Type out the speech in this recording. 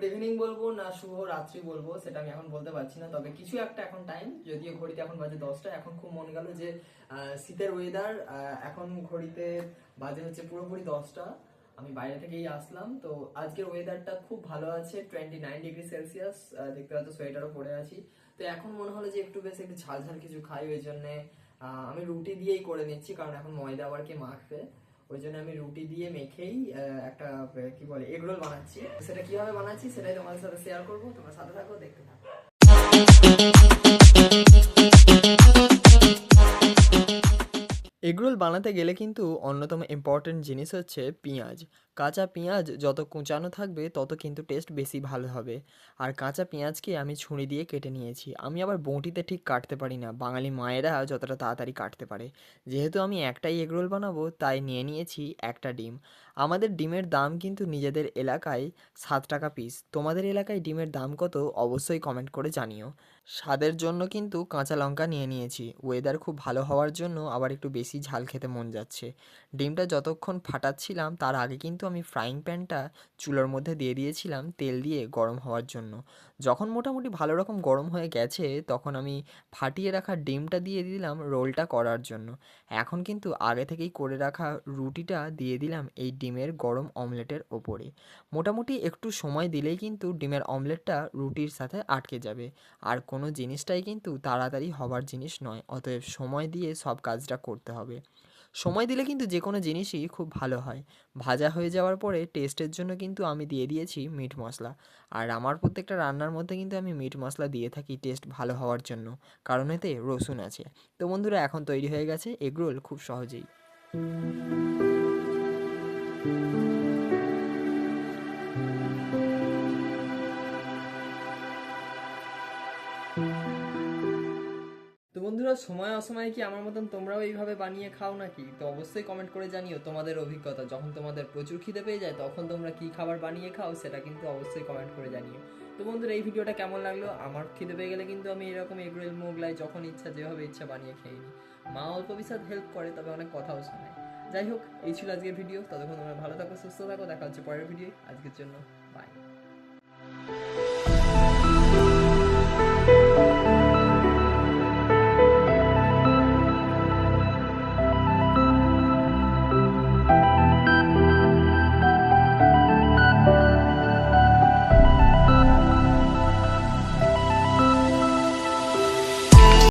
Good evening বলব না শুভ রাত্রি বলব, সেটা আমি এখন বলতে পারছি না। তবে কিছু একটা এখন টাইম যদিও ঘড়িতে এখন বাজে দশটা, এখন খুব মনে গেল যে শীতের ওয়েদার এখন ঘড়িতে বাজে হচ্ছে পুরোপুরি দশটা। আমি বাইরে থেকেই আসলাম, তো আজকের ওয়েদারটা খুব ভালো আছে টোয়েন্টি নাইন ডিগ্রি সেলসিয়াস দেখতে পাচ্ছ সোয়েটারও পরে আছি। তো এখন মনে হলো যে একটু বেশ একটু ঝাল ঝাল কিছু খাই, ওই জন্যে আমি রুটি দিয়েই করে নিচ্ছি, কারণ এখন ময়দা আবার কে মাখবে। ওই জন্য আমি রুটি দিয়ে মেখেই একটা কি বলে এগরোল বানাচ্ছি। সেটা কীভাবে বানাচ্ছি সেটাই তোমাদের সাথে শেয়ার করব, তোমরা সাথে থাকো, দেখতে থাকো। এগরোল বানাতে গেলে কিন্তু অন্যতম ইম্পর্টেন্ট জিনিস হচ্ছে পেঁয়াজ। কাঁচা পেঁয়াজ যত কুচানো থাকবে, তত কিন্তু টেস্ট বেশি ভালো হবে। আর কাঁচা পেঁয়াজকে আমি ছুরি দিয়ে কেটে নিয়েছি। আমি আবার বঁটিতে ঠিক কাটতে পারি না। বাঙালি মায়েরা যতটা তাড়াতাড়ি কাটতে পারে। যেহেতু আমি একটাই এগরোল বানাবো, তাই নিয়ে নিয়েছি একটা ডিম। আমাদের ডিমের দাম কিন্তু নিজেদের এলাকায় সাত টাকা পিস তোমাদের এলাকায় ডিমের দাম কত, অবশ্যই কমেন্ট করে জানিও। স্বাদের জন্য কিন্তু কাঁচা লঙ্কা নিয়ে নিয়েছি। ওয়েদার খুব ভালো হওয়ার জন্য আবার একটু বেশি ঝাল খেতে মন যাচ্ছে। ডিমটা যতক্ষণ ফাটাচ্ছিলাম, তার আগে কিন্তু আমি ফ্রাইং প্যানটা চুলোর মধ্যে দিয়ে দিয়েছিলাম তেল দিয়ে গরম হওয়ার জন্য। যখন মোটামুটি ভালো রকম গরম হয়ে গেছে, তখন আমি ফাটিয়ে রাখা ডিমটা দিয়ে দিলাম রোলটা করার জন্য। এখন কিন্তু আগে থেকেই করে রাখা রুটিটা দিয়ে দিলাম এই ডিমের গরম অমলেটের ওপরে। মোটামুটি একটু সময় দিলেই কিন্তু ডিমের অমলেটটা রুটির সাথে আটকে যাবে। আর কোনো জিনিসটাই কিন্তু তাড়াতাড়ি হবার জিনিস নয়, অতএব সময় দিয়ে সব কাজটা করতে হবে। সময় দিলে কিন্তু যে কোনো জিনিসই খুব ভালো হয়। ভাজা হয়ে যাওয়ার পরে টেস্টের জন্য কিন্তু আমি দিয়ে দিয়েছি মিট মশলা। আর আমার প্রত্যেকটা রান্নার মধ্যে কিন্তু আমি মিট মশলা দিয়ে থাকি টেস্ট ভালো হওয়ার জন্য। কারণ এতে রসুন আছে। তো বন্ধুরা, এখন তৈরি হয়ে গেছে এগরোল খুব সহজেই। তো বন্ধুরা, সময় অসময়ে কি আমার মতন তোমরাও এইভাবে বানিয়ে খাও নাকি? তো অবশ্যই কমেন্ট করে জানিও তোমাদের অভিজ্ঞতা। যখন তোমাদের প্রচুর খিদে পেয়ে যায়, তখন তোমরা কি খাবার বানিয়ে খাও সেটা কিন্তু অবশ্যই কমেন্ট করে জানিও। তো বন্ধুরা, এই ভিডিওটা কেমন লাগল? আমার খিদে পেয়ে গেলে কিন্তু আমি এরকম এগরোল, মোগলাই, যখন ইচ্ছা যেভাবে ইচ্ছা বানিয়ে খেয়ে নিই। মা অল্প বিশাদ হেল্প করে, তবে অনেক কথাও শোনায় যাই হোক, এই ছিল আজকের ভিডিও। ততক্ষণ তোমরা ভালো থাকো, সুস্থ থাকো। দেখা হচ্ছে পরের ভিডিও আজকের জন্য বাই